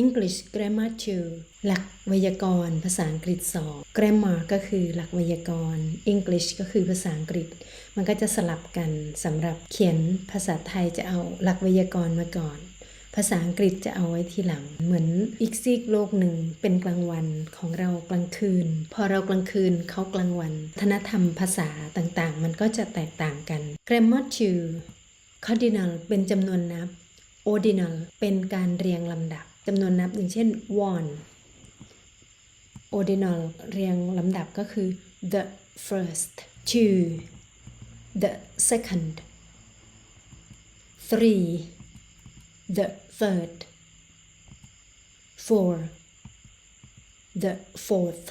English Grammar 2 หลักไวยากรณ์ภาษาอังกฤษ 2 Grammar ก็คือหลักไวยากรณ์ English ก็คือภาษาอังกฤษ มันก็จะสลับกันสำหรับเขียนภาษาไทยจะเอาหลักไวยากรณ์มาก่อน ภาษาอังกฤษจะเอาไว้ทีหลัง เหมือนอีกซีกโลกหนึ่งเป็นกลางวันของเรากลางคืน พอเรากลางคืนเขากลางวันธนธรรมภาษาต่างๆ มันก็จะแตกต่างกัน Grammar 2 Cardinal เป็นจำนวนนับ Ordinal เป็นการเรียงลำดับ จำนวนนับอย่างเช่น one Ordinal เรียงลำดับก็คือ the first two the second three the third four the fourth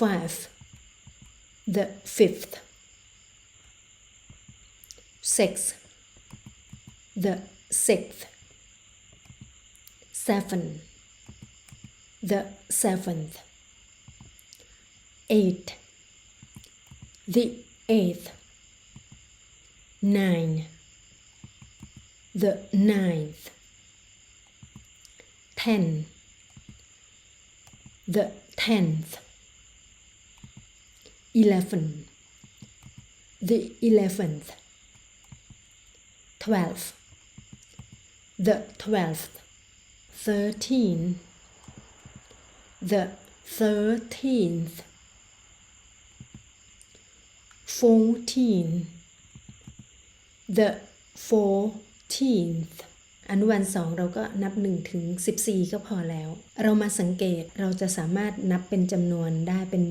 five the fifth six the sixth. Seven. The seventh. Eight. The eighth. Nine. The ninth. Ten. The tenth. Eleven. The eleventh. Twelve the twelfth thirteen the thirteenth fourteen the fourteenth อนุบาลสองเราก็นับ1ถึง14 ก็พอแล้ว เรามาสังเกตเราจะสามารถนับเป็นจำนวนได้เป็น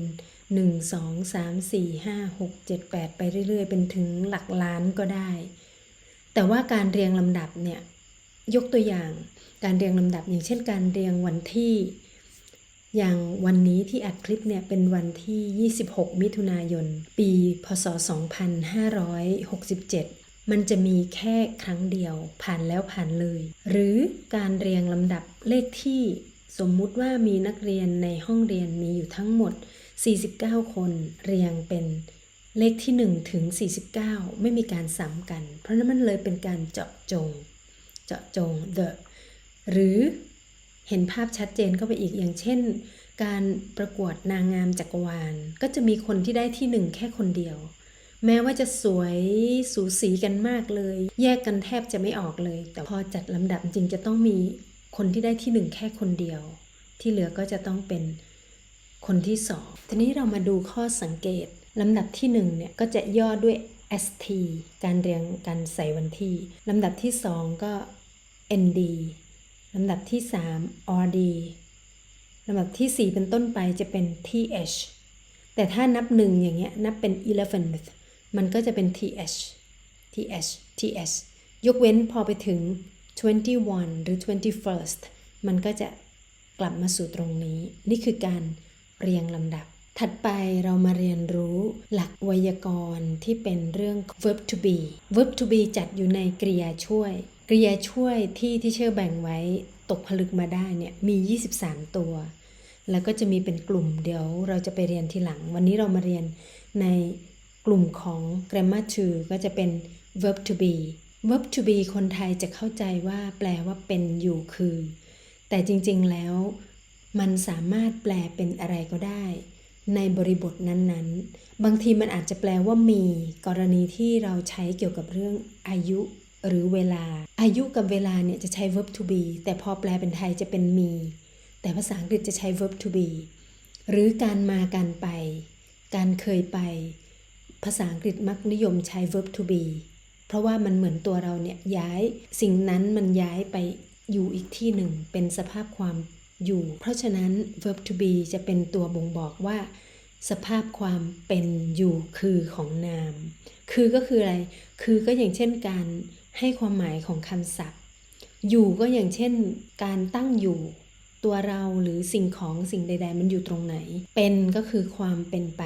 1 2 3 4 5 6 7 8 ไปเรื่อยๆ เป็นถึงหลักล้านก็ได้ แต่ว่าการเรียงลำดับเนี่ย ยกตัวอย่างการเรียงลำดับอย่างเช่นการเรียงวันที่ อย่างวันนี้ที่อัดคลิปเนี่ยเป็นวันที่ 26 มิถุนายน ปี พศ 2567 มันจะมีแค่ครั้งเดียวผ่านแล้วผ่านเลย หรือการเรียงลำดับเลขที่สมมุติว่ามีนักเรียนในห้องเรียนมีอยู่ทั้งหมด 49 คนเรียงเป็นเลขที่ 1 ถึง 49 ไม่มีการซ้ำกัน เพราะนั้นมันเลยเป็นการเจาะจง เจาะจง the หรือเห็นภาพชัดเจนเข้าไปอีกอย่างเช่น การประกวดนางงามจักรวาล ก็จะมีคนที่ได้ที่หนึ่งแค่คนเดียว แม้ว่าจะสวยสูสีกันมากเลย แยกกันแทบจะไม่ออกเลย แต่พอจัดลำดับจริงจะต้องมีคนที่ได้ที่หนึ่งแค่คนเดียว ที่เหลือก็จะต้องเป็นคนที่สองทีนี้เรามาดูข้อสังเกตลำดับที่หนึ่งเนี่ยก็จะย่อด้วย st การเรียงการใส่วันที่ลำดับที่สองก็ nd ลำดับที่ 3 rd ลำดับที่ 4 เป็นต้นไปจะเป็น th แต่ถ้านับหนึ่งอย่างเงี้ยนับเป็น eleventh มันก็จะเป็น th th th ยกเว้นพอไปถึง 21 หรือ 21st มันก็จะกลับมาสู่ตรงนี้ นี่คือการเรียงลำดับ ถัดไปเรามาเรียนรู้หลักไวยากรณ์ที่เป็นเรื่อง verb to be verb to be จัดอยู่ในกริยาช่วย กริยาช่วยที่ที่เชื่อแบ่งไว้ตกผลึกมาได้เนี่ยมี 23 ตัว แล้วก็จะมีเป็นกลุ่มเดี๋ยวเราจะไปเรียนทีหลัง วันนี้เรามาเรียนในกลุ่มของ grammar to ก็จะเป็น verb to be verb to be คนไทยจะเข้าใจว่าแปลว่าเป็นอยู่คือ แต่จริงๆแล้วมันสามารถแปลเป็นอะไรก็ได้ ในบริบทนั้นๆ บางทีมันอาจจะแปลว่ามี กรณีที่เราใช้เกี่ยวกับเรื่องอายุ หรือเวลา อายุกับเวลาเนี่ยจะใช้ verb to be แต่พอแปลเป็นไทยจะเป็นมี แต่ภาษาอังกฤษจะใช้ verb to be หรือการมาการไป การเคยไป ภาษาอังกฤษมักนิยมใช้ verb to be เพราะว่ามันเหมือนตัวเราเนี่ยย้าย สิ่งนั้นมันย้ายไปอยู่อีกที่หนึ่ง เป็นสภาพความอยู่ เพราะฉะนั้น verb to be จะเป็นตัวบ่งบอกว่า สภาพความเป็นอยู่คือของนาม คือก็คืออะไร คือก็อย่างเช่นการ ให้ความหมายของคำศัพท์ อยู่ก็อย่างเช่น การตั้งอยู่ ตัวเราหรือสิ่งของสิ่งใด ๆ มันอยู่ตรงไหน เป็นก็คือความเป็นไป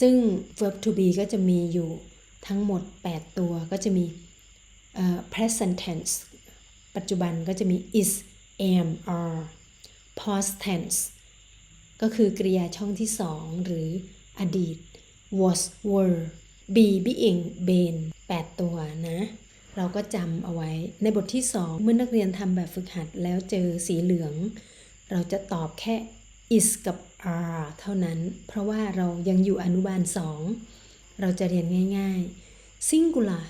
ซึ่ง verb to be ก็จะมีอยู่ทั้งหมด 8 ตัวก็จะมี present tense ปัจจุบันก็จะมี is am are past tense ก็คือกริยาช่องที่2หรืออดีต was were be being been 8 ตัวนะ เราก็จำเอาไว้ ในบทที่ 2 เมื่อนักเรียนทำแบบฝึกหัดแล้วเจอสีเหลือง เราจะตอบแค่ is กับ are เท่านั้น เพราะว่าเรายังอยู่อนุบาล 2 เราจะเรียนง่ายๆ singular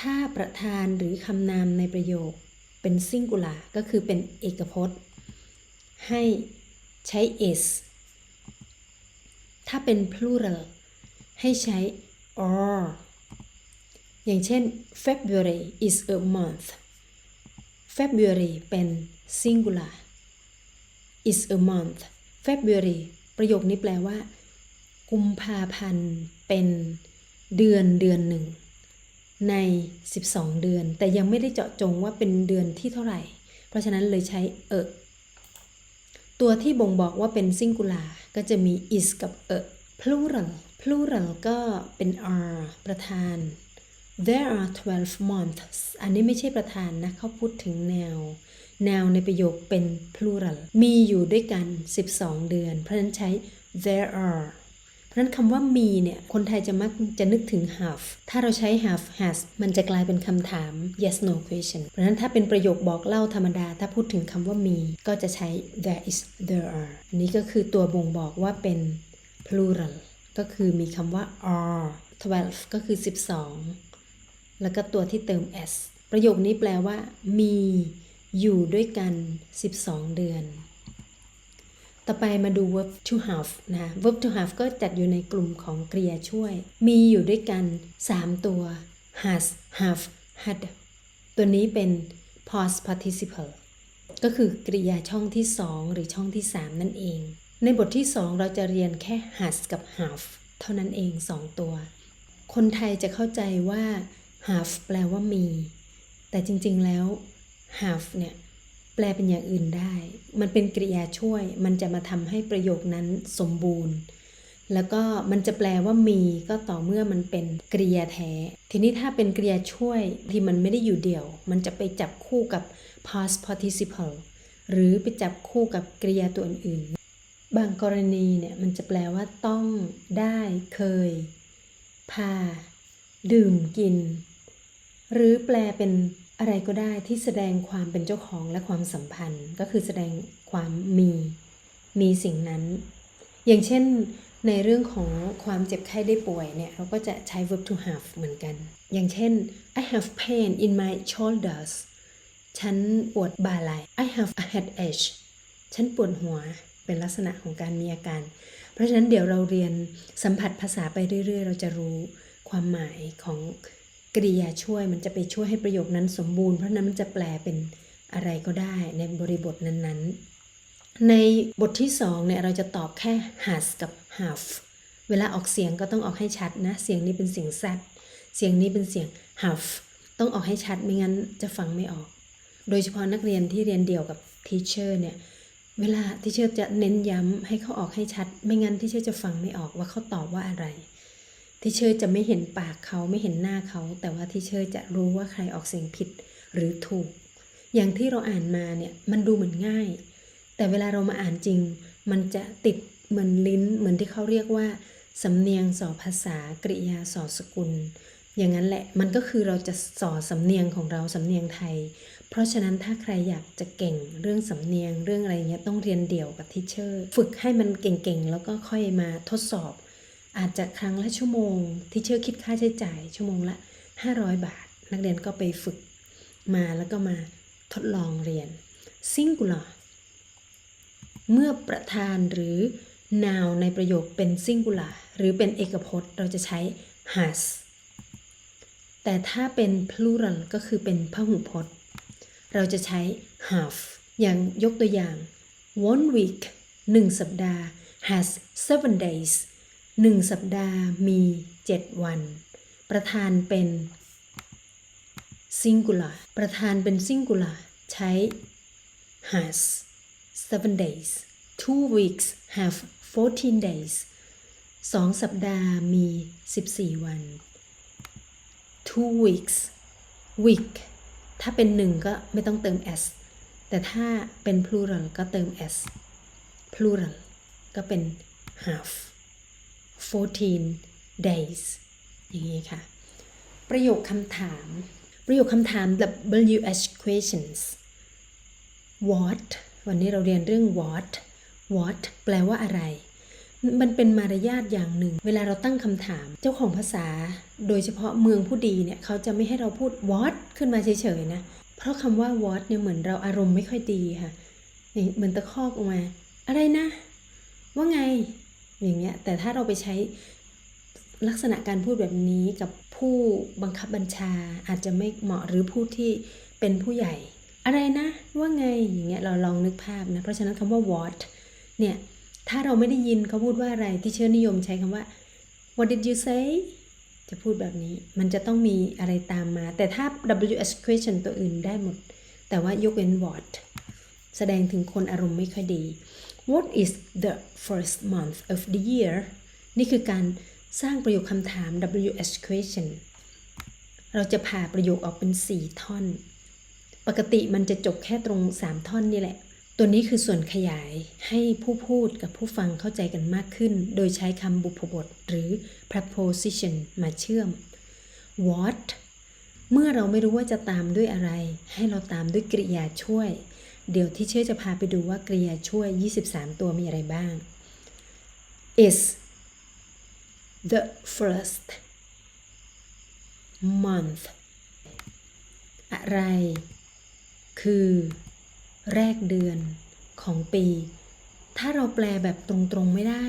ถ้าประธานหรือคำนามในประโยคเป็น singular ก็คือเป็นเอกพจน์ ให้ใช้ is ถ้าเป็น plural ให้ใช้ or อย่างเช่น February is a month February เป็น singular is a month February ประโยคนี้แปลว่า กุมภาพันธ์เป็นเดือนเดือนหนึ่ง ใน 12 เดือน แต่ยังไม่ได้เจาะจงว่าเป็นเดือนที่เท่าไหร่ เพราะฉะนั้นเลยใช้เออตัวที่บ่งบอกว่าเป็น singular ก็จะมี is กับ a plural plural ก็เป็น are ประธาน there are 12 months อันนี้ไม่ใช่ประธานนะเขาพูดถึงแนว แนวในประโยคเป็น plural มีอยู่ด้วยกัน 12 เดือน เพราะฉะนั้นใช้ there are เพราะฉะนั้นคำว่ามีเนี่ย คนไทยจะมักจะนึกถึง have ถ้าเราใช้ have has มันจะกลายเป็นคำถาม yes no question เพราะฉะนั้นถ้าเป็นประโยคบอกเล่าธรรมดา ถ้าพูดถึงคำว่ามี ก็จะใช้ there is there are อันนี้ก็คือตัวบ่งบอกว่าเป็น plural ก็คือมีคำว่า are 12 ก็คือ 12 แล้วก็ตัวที่เติม s ประโยคนี้แปลว่า มีอยู่ด้วยกัน 12 เดือน ต่อไปมาดู verb to have นะ verb to have ก็จัดอยู่ในกลุ่มของกริยาช่วย มีอยู่ด้วยกัน 3 ตัว has have had ตัวนี้เป็น past participle ก็คือกริยาช่องที่ 2 หรือช่องที่ 3 นั่นเอง ในบทที่ 2 เราจะเรียนแค่ has กับ have เท่านั้นเอง 2 ตัว คนไทยจะเข้าใจว่า have แปลว่ามี แต่จริงๆแล้ว have เนี่ยแปลเป็นอย่างอื่นได้ มันเป็นกริยาช่วย มันจะมาทำให้ประโยคนั้นสมบูรณ์ แล้วก็มันจะแปลว่ามีก็ต่อเมื่อมันเป็นกริยาแท้ ทีนี้ถ้าเป็นกริยาช่วยที่มันไม่ได้อยู่เดี่ยว มันจะไปจับคู่กับ past participle หรือไปจับคู่กับกริยาตัวอื่นๆ บางกรณีเนี่ยมันจะแปลว่าต้อง ได้ เคย พา ดื่มกิน หรือแปลเป็นอะไรก็ได้ที่แสดงความเป็นเจ้าของและความสัมพันธ์ ก็คือแสดงความมีมีสิ่งนั้น อย่างเช่นในเรื่องของความเจ็บไข้ได้ป่วยเนี่ยเราก็จะใช้ verb to have เหมือนกัน อย่างเช่น I have pain in my shoulders ฉันปวดบ่าไหล่ I have a headache ฉันปวดหัวเป็นลักษณะของการมีอาการ เพราะฉะนั้นเดี๋ยวเราเรียนสัมผัสภาษาไปเรื่อย ๆ เราจะรู้ความหมายของ กริยาช่วยมันจะไปช่วยให้ประโยคนั้นสมบูรณ์เพราะนั้นมันจะแปลเป็นอะไรก็ได้ในบริบทนั้นๆ ในบทที่2เนี่ยเราจะตอบแค่ has กับ have เวลาออกเสียงก็ต้องออกให้ชัดนะ เสียงนี้เป็นเสียง z เสียงนี้เป็นเสียง have ต้องออกให้ชัดไม่งั้นจะฟังไม่ออก โดยเฉพาะนักเรียนที่เรียนเดี่ยวกับทีเชอร์เนี่ยเวลาทีเชอร์จะเน้นย้ำให้เขาออกให้ชัด ไม่งั้นทีเชอร์จะฟังไม่ออกว่าเขาตอบว่าอะไร ที่เชอร์จะไม่เห็นปากเขาไม่เห็นหน้าเขา แต่ว่าที่เชอร์จะรู้ว่าใครออกเสียงผิดหรือถูก อย่างที่เราอ่านมาเนี่ยมันดูเหมือนง่าย แต่เวลาเรามาอ่านจริง มันจะติดเหมือนลิ้น เหมือนที่เขาเรียกว่าสำเนียงสอภาษากริยาสอสกุล อย่างนั้นแหละมันก็คือเราจะสอสำเนียงของเราสำเนียงไทย เพราะฉะนั้นถ้าใครอยากจะเก่งเรื่องสำเนียงเรื่องอะไรเงี้ยต้องเรียนเดี่ยวกับทิเชอร์ ฝึกให้มันเก่งๆแล้วก็ค่อยมาทดสอบ อาจจะครั้งละชั่วโมงทิเชอร์คิดค่าใช้จ่าย ชั่วโมงละ 500 บาท นักเรียนก็ไปฝึกมาแล้วก็มาทดลองเรียน singular เมื่อประธานหรือ noun ในประโยคเป็น singular หรือเป็นเอกพจน์เราจะใช้ has แต่ถ้าเป็น plural ก็คือเป็นพหูพจน์ เราจะใช้ have อย่างยกตัวอย่าง one week 1 สัปดาห์ has seven days 1สัปดาห์มี7วัน ประธานเป็น singular ประธานเป็น singular ใช้ has seven days two weeks have fourteen days สองสัปดาห์มี14วัน two weeks week ถ้าเป็นหนึ่งก็ไม่ต้องเติม s แต่ถ้าเป็น plural ก็เติม s plural ก็เป็น half 14 days อย่างนี้ค่ะ ประโยคคำถาม ประโยคคำถาม WH questions what วันนี้เราเรียนเรื่อง what what แปลว่าอะไร มันเป็นมารยาทอย่างหนึ่ง เวลาเราตั้งคำถาม เจ้าของภาษา โดยเฉพาะเมืองผู้ดีเนี่ยเขาจะไม่ให้เราพูด what ขึ้นมาเฉยๆนะ เพราะคำว่า what เนี่ยเหมือนเราอารมณ์ไม่ค่อยดีค่ะ เหมือนตะคอกออกมา อะไรนะ ว่าไง อย่างเงี้ยแต่ถ้าเราไปใช้ลักษณะการพูดแบบนี้กับผู้บังคับบัญชาอาจจะไม่เหมาะหรือผู้ที่เป็นผู้ใหญ่ อะไรนะ ว่าไงอย่างเงี้ยเราลองนึกภาพนะ เพราะฉะนั้นคำว่า what เนี่ย ถ้าเราไม่ได้ยินเขาพูดว่าอะไรที่เชื่อนิยมใช้คำว่า what did you say จะพูดแบบนี้มันจะต้องมีอะไรตามมา แต่ถ้า WH question ตัวอื่นได้หมด แต่ว่ายกเว้น what แสดงถึงคนอารมณ์ไม่ค่อยดี What is the first month of the year นี่คือการสร้างประโยคคำถาม WH question เราจะผ่าประโยคออกเป็น 4 ท่อน ปกติมันจะจบแค่ตรง 3 ท่อนนี่แหละ ตัวนี้คือส่วนขยายให้ผู้พูดกับผู้ฟังเข้าใจกันมากขึ้น โดยใช้คำบุพบท หรือ preposition มาเชื่อม what เมื่อเราไม่รู้ว่าจะตามด้วยอะไร ให้เราตามด้วยกริยาช่วย เดี๋ยวที่เชื่อจะพาไปดูว่ากริยาช่วย 23 ตัวมีอะไรบ้าง is the first month อะไร คือ แรกเดือนของปี ถ้าเราแปลแบบตรงๆไม่ได้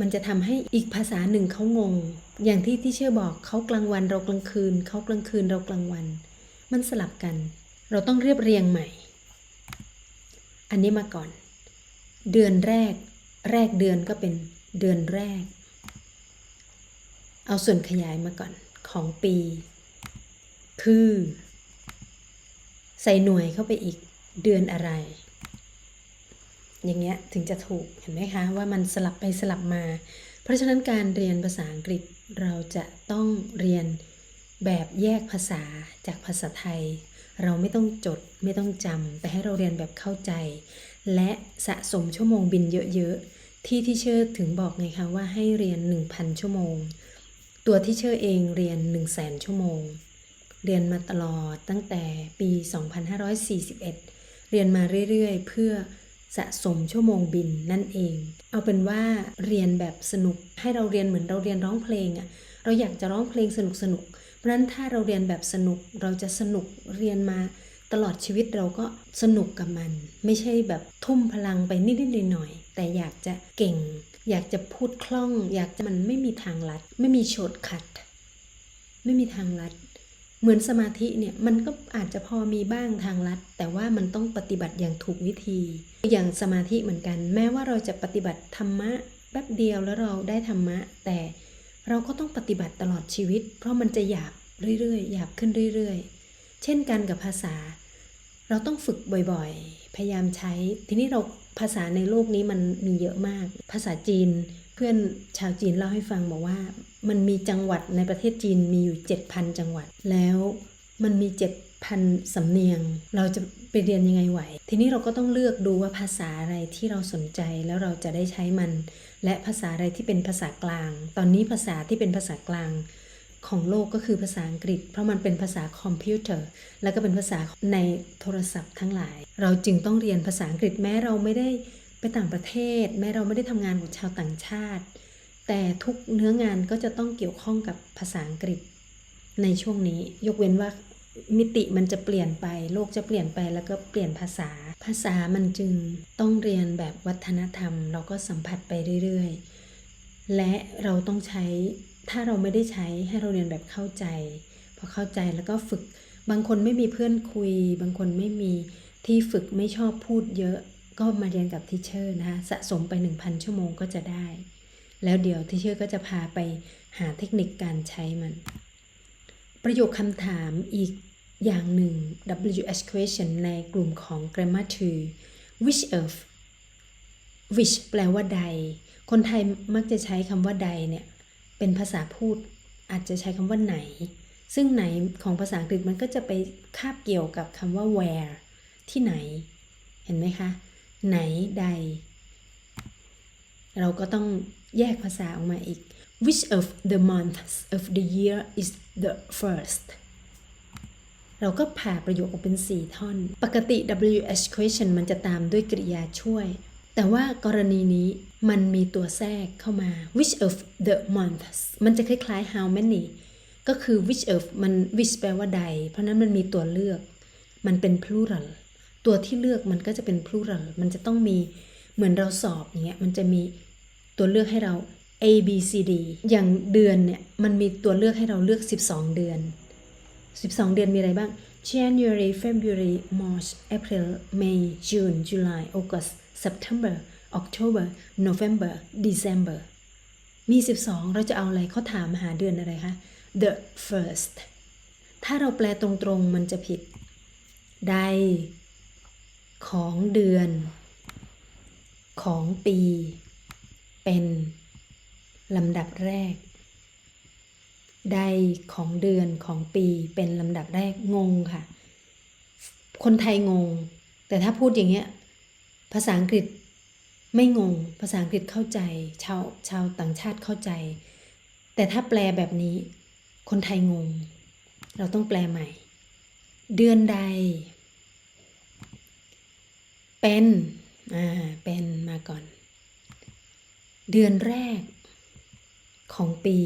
มันจะทำให้อีกภาษาหนึ่งเขางง อย่างที่ที่เชื่อบอกเขากลางวันเรากลางคืน เขากลางคืนเรากลางวัน มันสลับกัน เราต้องเรียบเรียงใหม่ อันนี้มาก่อน เดือนแรก แรกเดือนก็เป็นเดือนแรก เอาส่วนขยายมาก่อนของปี คือ ใส่หน่วยเข้าไปอีกเดือนอะไร อย่างเงี้ยถึงจะถูกเห็นไหมคะ ว่ามันสลับไปสลับมา เพราะฉะนั้นการเรียนภาษาอังกฤษเราจะต้องเรียนแบบแยกภาษาจากภาษาไทย เราไม่ต้องจดไม่ต้องจำแต่ให้เราเรียนแบบเข้าใจ และสะสมชั่วโมงบินเยอะๆ ที่ที่เชื่อถึงบอกไงคะว่าให้เรียน 1,000 ชั่วโมง ตัวที่เชื่อเองเรียน 1 0 0 0 0แสนชั่วโมง เรียนมาตลอดตั้งแต่ปี 2541 เรียนมาเรื่อยๆ เพื่อสะสมชั่วโมงบินนั่นเอง เอาเป็นว่าเรียนแบบสนุกให้เราเรียนเหมือนเราเรียนร้องเพลงอะเราอยากจะร้องเพลงสนุกสนุกๆ เพราะฉะนั้นถ้าเราเรียนแบบสนุกเราจะสนุกเรียนมาตลอดชีวิตเราก็สนุกกับมัน ไม่ใช่แบบทุ่มพลังไปนิดๆหน่อยๆแต่อยากจะเก่ง อยากจะพูดคล่อง อยากจะมันไม่มีทางลัด ไม่มีโชดขัด ไม่มีทางลัด เหมือนสมาธิเนี่ยมันก็อาจจะพอมีบ้างทางลัด แต่ว่ามันต้องปฏิบัติอย่างถูกวิธี อย่างสมาธิเหมือนกัน แม้ว่าเราจะปฏิบัติธรรมะแป๊บเดียวแล้วเราได้ธรรมะ แต่ เราก็ต้องปฏิบัติตลอดชีวิต เพราะมันจะหยาบเรื่อยๆหยาบขึ้นเรื่อยๆ เช่นกันกับภาษา เราต้องฝึกบ่อยๆ พยายามใช้ ทีนี้เราภาษาในโลกนี้มันมีเยอะมาก ภาษาจีน เพื่อนชาวจีนเล่าให้ฟังบอกว่า มันมีจังหวัดในประเทศจีนมีอยู่ 7,000 จังหวัด แล้วมันมี 7,000 สำเนียง เราจะ ไปเรียนยังไงไหว ทีนี้เราก็ต้องเลือกดูว่าภาษาอะไรที่เราสนใจแล้วเราจะได้ใช้มัน และภาษาอะไรที่เป็นภาษากลาง ตอนนี้ภาษาที่เป็นภาษากลางของโลกก็คือภาษาอังกฤษ เพราะมันเป็นภาษาคอมพิวเตอร์ แล้วก็เป็นภาษาในโทรศัพท์ทั้งหลาย เราจึงต้องเรียนภาษาอังกฤษแม้เราไม่ได้ไปต่างประเทศ แม้เราไม่ได้ทำงานกับชาวต่างชาติ แต่ทุกเนื้องานก็จะต้องเกี่ยวข้องกับภาษาอังกฤษในช่วงนี้ ยกเว้นว่า มิติมันจะเปลี่ยนไป โลกจะเปลี่ยนไปแล้วก็เปลี่ยนภาษา ภาษามันจึงต้องเรียนแบบวัฒนธรรม เราก็สัมผัสไปเรื่อยๆ และเราต้องใช้ ถ้าเราไม่ได้ใช้ให้เราเรียนแบบเข้าใจ พอเข้าใจแล้วก็ฝึก บางคนไม่มีเพื่อนคุย บางคนไม่มีที่ฝึกไม่ชอบพูดเยอะ ก็มาเรียนกับทิเชอร์นะคะสะสมไป 1,000 ชั่วโมงก็จะได้ แล้วเดี๋ยวทิเชอร์ก็จะพาไปหาเทคนิคการใช้มัน ประโยคคำถามอีกอย่างหนึ่ง WH question ในกลุ่มของ grammar 2 which of which แปลว่าใด คนไทยมักจะใช้คำว่าใดเนี่ยเป็นภาษาพูดอาจจะใช้คำว่าไหน ซึ่งไหนของภาษาอังกฤษมันก็จะไปคาบเกี่ยวกับคำว่า where ที่ไหน เห็นไหมคะ ไหนใด เราก็ต้องแยกภาษาออกมาอีก which of the months of the year is the first เราก็ผ่าประโยคออกเป็น 4 ท่อน ปกติ WH question มันจะตามด้วยกริยาช่วย แต่ว่ากรณีนี้มันมีตัวแทรกเข้ามา which of the months มันจะคล้ายๆ how many ก็คือ which of มัน which แปลว่าใด เพราะนั้นมันมีตัวเลือก มันเป็น plural ตัวที่เลือกมันก็จะเป็น plural มันจะต้องมีเหมือนเราสอบอย่างเงี้ย มันจะมีตัวเลือกให้เรา A B C D อย่างเดือนเนี่ยมันมีตัวเลือกให้เราเลือก 12 เดือน 12 เดือนมีอะไรบ้าง January February March April May June July August September October November December มี 12 เราจะเอาอะไรเขาถามหาเดือนอะไรคะ the first ถ้าเราแปลตรงๆมันจะผิด ใด ของเดือน ของปี เป็น ลำดับแรก ใดของเดือนของปีเป็นลำดับแรกงงค่ะ คนไทยงง แต่ถ้าพูดอย่างเงี้ยภาษาอังกฤษไม่งง ภาษาอังกฤษเข้าใจ ชาวชาวต่างชาติเข้าใจ แต่ถ้าแปลแบบนี้ คนไทยงง เราต้องแปลใหม่ เดือนใด เป็น อ่า เป็นมาก่อน เดือนแรก ของปี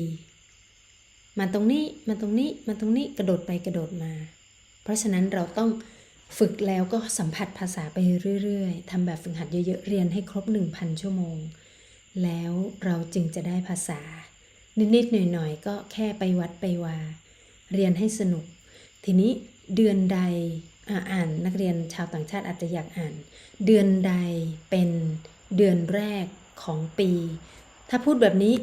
มาตรงนี้มาตรงนี้มาตรงนี้กระโดดไปกระโดดมา เพราะฉะนั้นเราต้องฝึกแล้วก็สัมผัสภาษาไปเรื่อยๆทำแบบฝึกหัดเยอะๆ เรียนให้ครบ 1,000 ชั่วโมง แล้วเราจึงจะได้ภาษา นิดๆ หน่อยๆ ก็แค่ไปวัดไปวา เรียนให้สนุก ทีนี้เดือนใดอ่าอ่านนักเรียนชาวต่างชาติอาจจะอยากอ่าน เดือนใดเป็นเดือนแรกของปี ถ้าพูดแบบนี้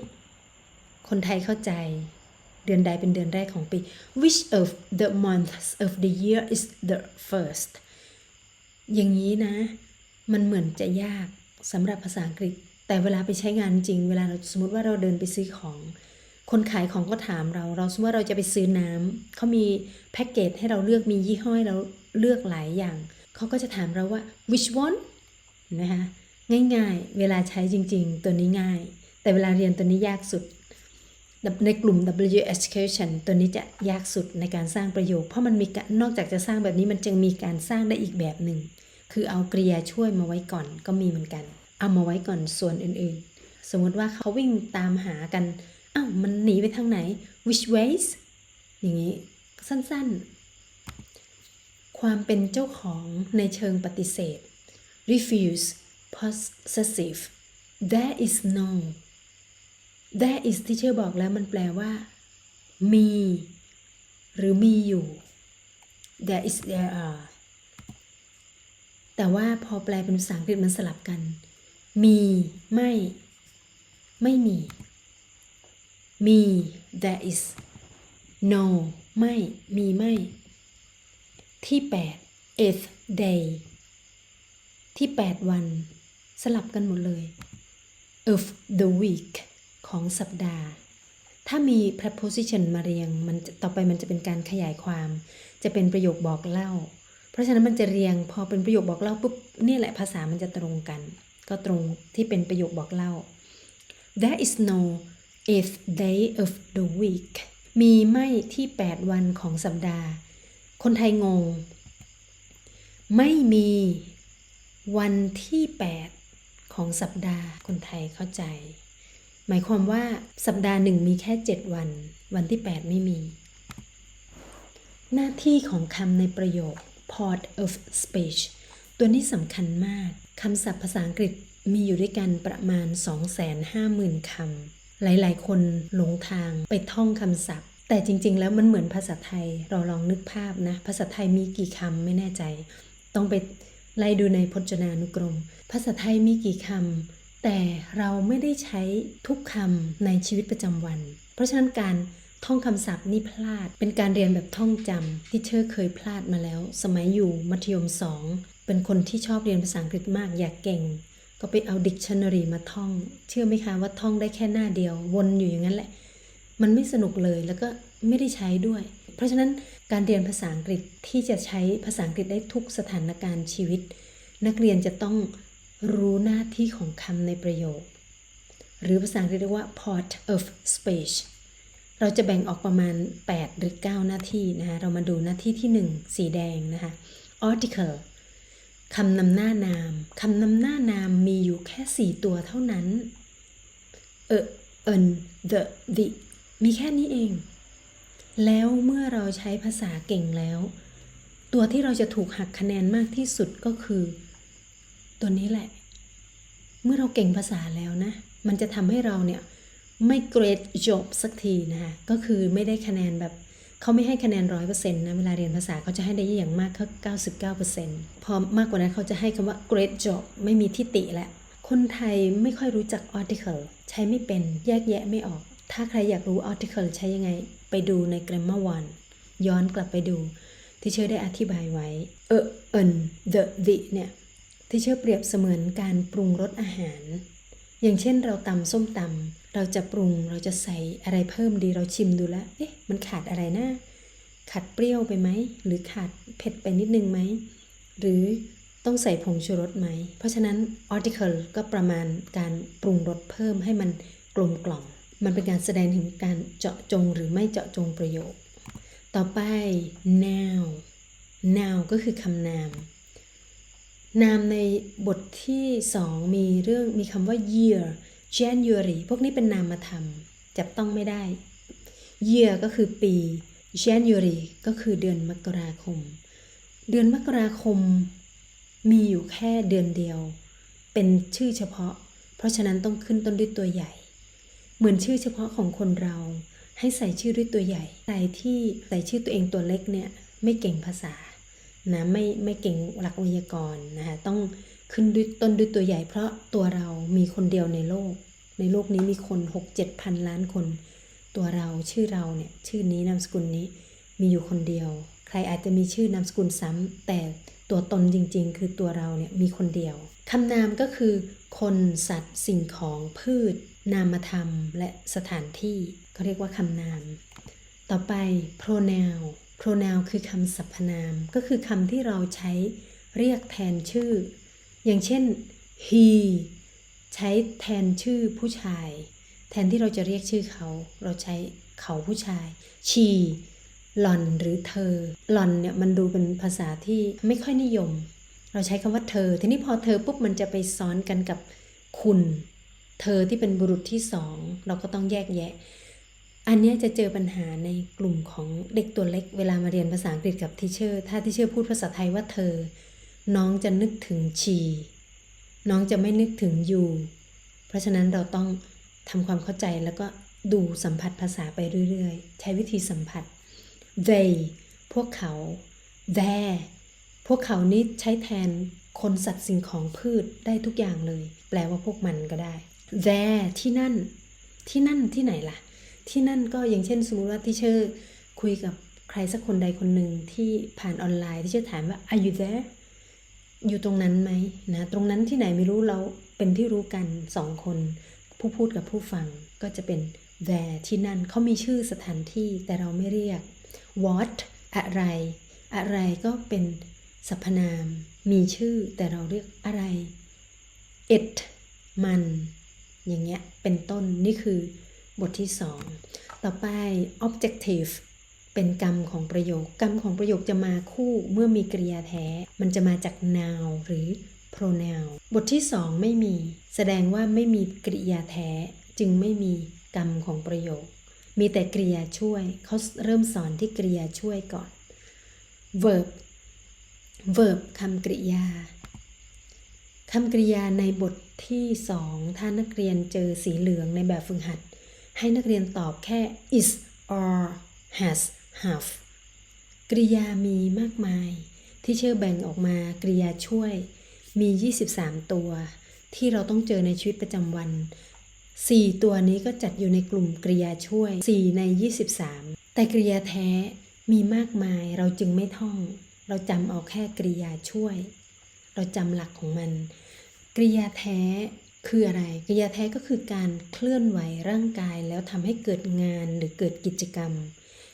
คนไทยเข้าใจ เดือนใดเป็นเดือนแรกของปี which of the months of the year is the first อย่างนี้นะ มันเหมือนจะยากสำหรับภาษาอังกฤษ แต่เวลาไปใช้งานจริง เวลาเราสมมติว่าเราเดินไปซื้อของ คนขายของก็ถามเรา เราสมมติว่าเราจะไปซื้อน้ำเขามีแพ็กเกจให้เราเลือกมียี่ห้อให้เราเลือกหลายอย่าง เขาก็จะถามเราว่า which one นะคะง่ายๆ เวลาใช้จริง ๆ ตัวนี้ง่าย แต่เวลาเรียนตัวนี้ยากสุด ในกลุ่ม W education ตัวนี้จะยากสุดในการสร้างประโยค เพราะมันมีนอกจากจะสร้างแบบนี้มันจึงมีการสร้างได้อีกแบบหนึ่ง คือเอากริยาช่วยมาไว้ก่อนก็มีเหมือนกัน เอามาไว้ก่อนส่วนอื่นๆ สมมติว่าเขาวิ่งตามหากันอ้าวมันหนีไปทางไหน which ways อย่างนี้สั้นๆ ความเป็นเจ้าของในเชิงปฏิเสธ refuse possessive there is no that is ที่เชื่อบอกแล้วมันแปลว่า มี หรือมีอยู่ there is there are แต่ว่าพอแปลเป็นภาษาอังกฤษมันสลับกัน มีไม่ ไม่มี มี there is no ไม่ มีไม่ ที่ 8 eighth day ที่ 8 วัน สลับกันหมดเลย of the week ของสัปดาห์ ถ้ามี preposition มาเรียงมันต่อไปมันจะเป็นการขยายความ จะเป็นประโยคบอกเล่า เพราะฉะนั้นมันจะเรียงพอเป็นประโยคบอกเล่าปุ๊บนี่แหละภาษามันจะตรงกัน ก็ตรงที่เป็นประโยคบอกเล่า There is no eighth day of the week มีไม่ที่ 8 วันของสัปดาห์ คนไทยงง ไม่มีวันที่ 8 ของสัปดาห์ คนไทยเข้าใจ หมายความว่าสัปดาห์หนึ่งมีแค่ 7 วัน วันที่ 8 ไม่มี หน้าที่ของคำในประโยค part of speech ตัวนี้สำคัญมากคำศัพท์ภาษาอังกฤษมีอยู่ด้วยกันประมาณ 250,000คำหลายๆ คนหลงทางไปท่องคำศัพท์ แต่จริง ๆ แล้วมันเหมือนภาษาไทยเราลองนึกภาพนะ ภาษาไทยมีกี่คำไม่แน่ใจ ต้องไปไล่ดูในพจนานุกรม ภาษาไทยมีกี่คำ แต่เราไม่ได้ใช้ทุกคำในชีวิตประจำวัน เพราะฉะนั้นการท่องคำศัพท์นี่พลาด เป็นการเรียนแบบท่องจำที่เชอร์เคยพลาดมาแล้ว สมัยอยู่มัธยมสองเป็นคนที่ชอบเรียนภาษาอังกฤษมากอยากเก่ง ก็ไปเอา dictionary มาท่อง เชื่อไหมคะว่าท่องได้แค่หน้าเดียว วนอยู่อย่างนั้นแหละ มันไม่สนุกเลยแล้วก็ไม่ได้ใช้ด้วย เพราะฉะนั้นการเรียนภาษาอังกฤษที่จะใช้ภาษาอังกฤษได้ทุกสถานการณ์ชีวิต นักเรียนจะต้อง รู้หน้าที่ของคำในประโยค หรือภาษาอังกฤษเรียกว่า part of speech เราจะแบ่งออกประมาณ 8 หรือ 9 หน้าที่นะคะเรามาดูหน้าที่ที่ 1 สีแดงนะคะ article คำนำหน้านาม คำนำหน้านามมีอยู่แค่ 4 ตัวเท่านั้นเออเอิน the the มีแค่นี้เอง แล้วเมื่อเราใช้ภาษาเก่งแล้ว ตัวที่เราจะถูกหักคะแนนมากที่สุดก็คือ ตัวนี้แหละ เมื่อเราเก่งภาษาแล้วนะ มันจะทำให้เราเนี่ยไม่ great job สักทีนะคะ ก็คือไม่ได้คะแนนแบบเขาไม่ให้คะแนนร้อยเปอร์เซ็นต์นะเวลาเรียนภาษาเขาจะให้ได้อย่างมากก็เก้าสิบเก้าเปอร์เซ็นต์พอมากกว่านั้นเขาจะให้คำว่า great job ไม่มีทิติแล้วคนไทยไม่ค่อยรู้จัก article ใช้ไม่เป็นแยกแยะไม่ออก ถ้าใครอยากรู้ article ใช้ยังไง ไปดูใน grammar one ย้อนกลับไปดู ที่เชื่อได้อธิบายไว้เออเอิน the the เนี่ย ที่เชื่อเปรียบเสมือนการปรุงรสอาหาร อย่างเช่นเราตำส้มตำเราจะปรุงเราจะใส่อะไรเพิ่มดีเราชิมดูแล้วเอ๊ะมันขาดอะไรนะขาดเปรี้ยวไปไหมหรือขาดเผ็ดไปนิดนึงไหมหรือต้องใส่ผงชูรสไหม เพราะฉะนั้น article ก็ประมาณการปรุงรสเพิ่มให้มันกลมกล่อม มันเป็นการแสดงถึงการเจาะจงหรือไม่เจาะจงประโยค ต่อไป now now ก็คือคำนาม นามในบทที่สองมีเรื่องมีคำว่า year January พวกนี้เป็นนามธรรมจับต้องไม่ได้ year ก็คือปี January ก็คือเดือนมกราคม เดือนมกราคมมีอยู่แค่เดือนเดียว เป็นชื่อเฉพาะ เพราะฉะนั้นต้องขึ้นต้นด้วยตัวใหญ่ เหมือนชื่อเฉพาะของคนเรา ให้ใส่ชื่อด้วยตัวใหญ่ใครที่ใส่ชื่อตัวเองตัวเล็กเนี่ยไม่เก่งภาษา นะไม่ไม่เก่งหลักไวยากรณ์นะคะต้องขึ้นด้วยต้นด้วยตัวใหญ่ เพราะตัวเรามีคนเดียวในโลก ในโลกนี้มีคนหกเจ็ดพันล้านคน ตัวเราชื่อเราเนี่ยชื่อนี้นามสกุลนี้มีอยู่คนเดียว ใครอาจจะมีชื่อนามสกุลซ้ำแต่ตัวตนจริง ๆ คือตัวเราเนี่ยมีคนเดียวคำนามก็คือ คนสัตว์สิ่งของพืช นามธรรม และสถานที่ก็เรียกว่าคำนาม ต่อไป pronoun pronoun คือคำสรรพนาม ก็คือคำที่เราใช้เรียกแทนชื่อ อย่างเช่น he ใช้แทนชื่อผู้ชาย แทนที่เราจะเรียกชื่อเขา เราใช้เขาผู้ชาย she หล่อนหรือเธอ หล่อนเนี่ยมันดูเป็นภาษาที่ไม่ค่อยนิยม เราใช้คำว่าเธอ ทีนี้พอเธอปุ๊บมันจะไปซ้อนกันกับคุณ เธอที่เป็นบุรุษที่สอง เราก็ต้องแยกแยะ อันนี้จะเจอปัญหาในกลุ่มของเด็กตัวเล็ก เวลามาเรียนภาษาอังกฤษกับทิเชอร์ ถ้าทิเชอร์พูดภาษาไทยว่าเธอ น้องจะนึกถึงชี น้องจะไม่นึกถึงยูเพราะฉะนั้นเราต้องทำความเข้าใจแล้วก็ดูสัมผัสภาษาไปเรื่อยๆ ใช้วิธีสัมผัส they พวกเขา their พวกเขานี้ใช้แทนคนสัตว์สิ่งของพืชได้ทุกอย่างเลย แปลว่าพวกมันก็ได้ there ที่นั่น ที่นั่นที่ไหนล่ะ ที่นั่นก็อย่างเช่นสมมติว่าที่เชอร์คุยกับใครสักคนใดคนหนึ่งที่ผ่านออนไลน์ที่เชอร์ถามว่า are you there อยู่ตรงนั้นไหมนะ ตรงนั้นที่ไหนไม่รู้เราเป็นที่รู้กันสองคน ผู้พูดกับผู้ฟังก็จะเป็น there ที่นั่นเขามีชื่อสถานที่แต่เราไม่เรียก what อะไร อะไรก็เป็นสรรพนาม มีชื่อแต่เราเรียกอะไร it มัน อย่างเงี้ยเป็นต้นนี่คือ บทที่สองต่อไป objective เป็นกรรมของประโยค กรรมของประโยคจะมาคู่เมื่อมีกริยาแท้ มันจะมาจาก noun หรือ pronoun บทที่สองไม่มี แสดงว่าไม่มีกริยาแท้ จึงไม่มีกรรมของประโยค มีแต่กริยาช่วย เขาเริ่มสอนที่กริยาช่วยก่อน verb verb คำกริยาคำกริยาในบทที่สองถ้านักเรียนเจอสีเหลืองในแบบฝึกหัด ให้นักเรียนตอบแค่ is or has have กริยามีมากมาย ที่เชื่อแบ่งออกมากริยาช่วย มี 23 ตัว ที่เราต้องเจอในชีวิตประจำวัน 4 ตัวนี้ก็จัดอยู่ในกลุ่มกริยาช่วย 4 ใน 23 แต่กริยาแท้มีมากมายเราจึงไม่ท่อง เราจำเอาแค่กริยาช่วย เราจำหลักของมัน กริยาแท้ คืออะไรกริยแท้ก็คือการเคลื่อนไหวร่างกายแล้วทำให้เกิดงานหรือเกิดกิจกรรม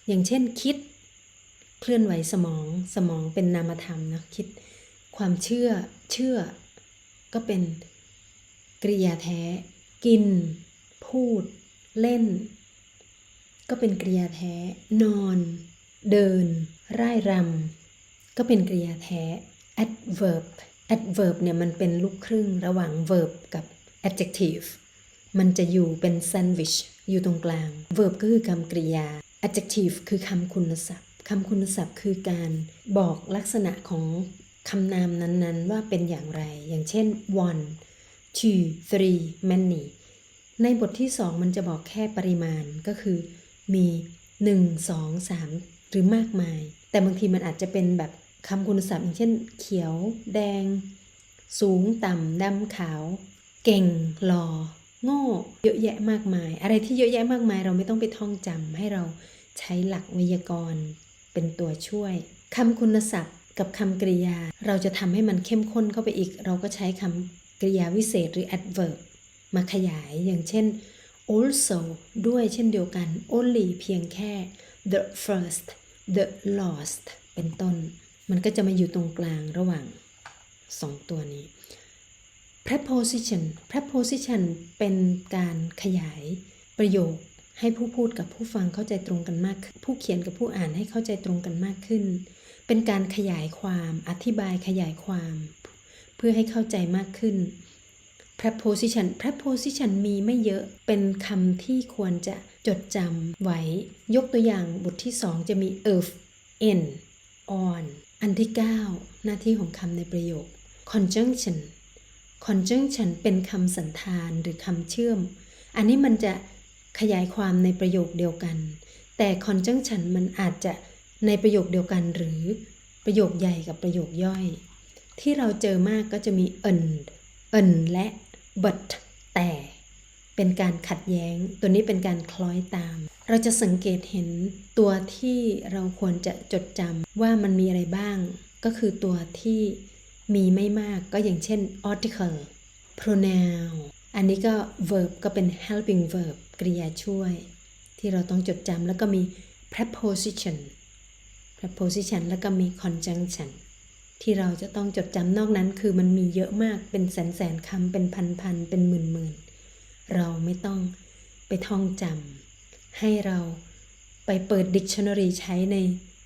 อย่างเช่นคิด เคลื่อนไหวสมองสมองเป็นนามธรรมนะคิด ความเชื่อเชื่อ ก็เป็นกริยาแท้ กิน พูด เล่น ก็เป็นกริยาแท้ นอน เดิน ร่ายรำก็เป็นกริยาแท้ adverb adverb เนี่ยมันเป็นลูกครึ่งระหว่าง verb กับ adjective มันจะอยู่เป็น sandwich อยู่ตรงกลาง verb ก็คือคำกริยา adjective คือคำคุณศัพท์คำคุณศัพท์คือการบอกลักษณะของคำนามนั้นๆ ว่าเป็นอย่างไร อย่างเช่น one two three many ในบทที่ 2 มันจะบอกแค่ปริมาณก็คือมี 1 2 3 หรือมากมาย แต่บางทีมันอาจจะเป็นแบบคำคุณศัพท์อย่างเช่น เขียว แดง สูงต่ำดำขาว เก่งหล่อโง่เยอะแยะมากมาย อะไรที่เยอะแยะมากมาย เราไม่ต้องไปท่องจำให้เราใช้หลักไวยากรณ์ เป็นตัวช่วยคำคุณศัพท์กับคำกริยา เราจะทำให้มันเข้มข้นเข้าไปอีก เราก็ใช้คำกริยาวิเศษหรือ adverb มาขยายอย่างเช่น also ด้วยเช่นเดียวกัน only เพียงแค่ the first the last เป็นต้น มันก็จะมาอยู่ตรงกลางระหว่างสองตัวนี้ preposition preposition เป็นการขยายประโยคให้ผู้พูดกับผู้ฟังเข้าใจตรงกันมาก ผู้เขียนกับผู้อ่านให้เข้าใจตรงกันมากขึ้น เป็นการขยายความอธิบายขยายความ เพื่อให้เข้าใจมากขึ้น preposition preposition มีไม่เยอะเป็นคำที่ควรจะจดจำไว้ ยกตัวอย่างบทที่ 2 จะมี of in on อันที่ 9 หน้าที่ของคำในประโยค conjunction conjunction เป็นคำสันธานหรือคำเชื่อม อันนี้มันจะขยายความในประโยคเดียวกัน แต่ conjunction มันอาจจะในประโยคเดียวกันหรือประโยคใหญ่กับประโยคย่อย ที่เราเจอมากก็จะมี and and และ but แต่เป็นการขัดแย้ง ตัวนี้เป็นการคล้อยตาม เราจะสังเกตเห็นตัวที่เราควรจะจดจำว่ามันมีอะไรบ้าง ก็คือตัวที่ มีไม่มากก็อย่างเช่น article pronoun อันนี้ก็ verb ก็เป็น helping verb กริยาช่วย ที่เราต้องจดจำแล้วก็มี preposition preposition แล้วก็มี conjunction ที่เราจะต้องจดจำนอกนั้นคือมันมีเยอะมากเป็นแสนแสนคำเป็นพันพันเป็นหมื่นหมื่นเราไม่ต้องไปท่องจำให้เราไปเปิด dictionary ใช้ใน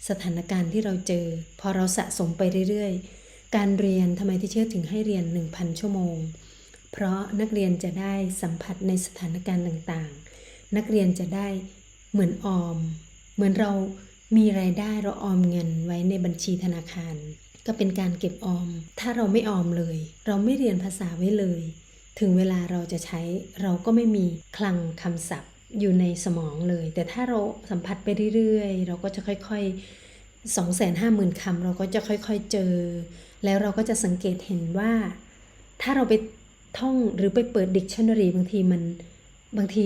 สถานการณ์ที่เราเจอ พอเราสะสมไปเรื่อยๆ การเรียนทำไมที่เชื่อถึงให้เรียน 1,000 ชั่วโมง เพราะนักเรียนจะได้สัมผัสในสถานการณ์ต่างๆ นักเรียนจะได้เหมือนออม เหมือนเรามีรายได้เราออมเงินไว้ในบัญชีธนาคาร ก็เป็นการเก็บออม ถ้าเราไม่ออมเลย เราไม่เรียนภาษาไว้เลย ถึงเวลาเราจะใช้เราก็ไม่มีคลังคำศัพท์อยู่ในสมองเลย แต่ถ้าเราสัมผัสไปเรื่อยๆ เราก็จะค่อยๆ 2 5 0 0 0 0คำเราก็จะค่อยๆเจอ แล้วเราก็จะสังเกตเห็นว่า ถ้าเราไปท่องหรือไปเปิด dictionary บางทีมันบางที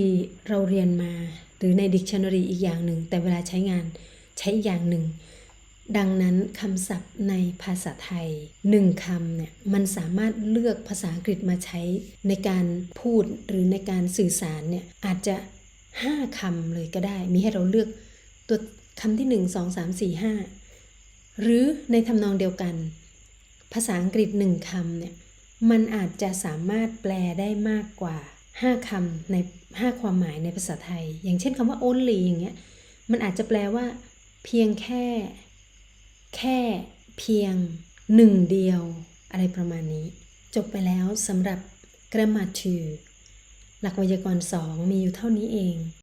เราเรียนมาหรือใน dictionary อีกอย่างหนึ่ง แต่เวลาใช้งานใช้อีกอย่างหนึ่ง ดังนั้นคำศัพท์ในภาษาไทยหนึ่งคำเนี่ยมันสามารถเลือกภาษาอังกฤษมาใช้ในการพูดหรือในการสื่อสารเนี่ยอาจจะ 5คำเลยก็ได้ มีให้เราเลือกตัว คำที่1 2 3 4 5หรือในทำนองเดียวกัน ภาษาอังกฤษหนึ่งคำเนี่ยมันอาจจะสามารถแปลได้มากกว่า5คำใน5ความหมายในภาษาไทย อย่างเช่นคำว่า only อย่างเงี้ยมันอาจจะแปลว่า เพียงแค่ แค่เพียงหนึ่งเดียว อะไรประมาณนี้ จบไปแล้วสำหรับ grammar 2หลักไวยากรณ์2มีอยู่เท่านี้เอง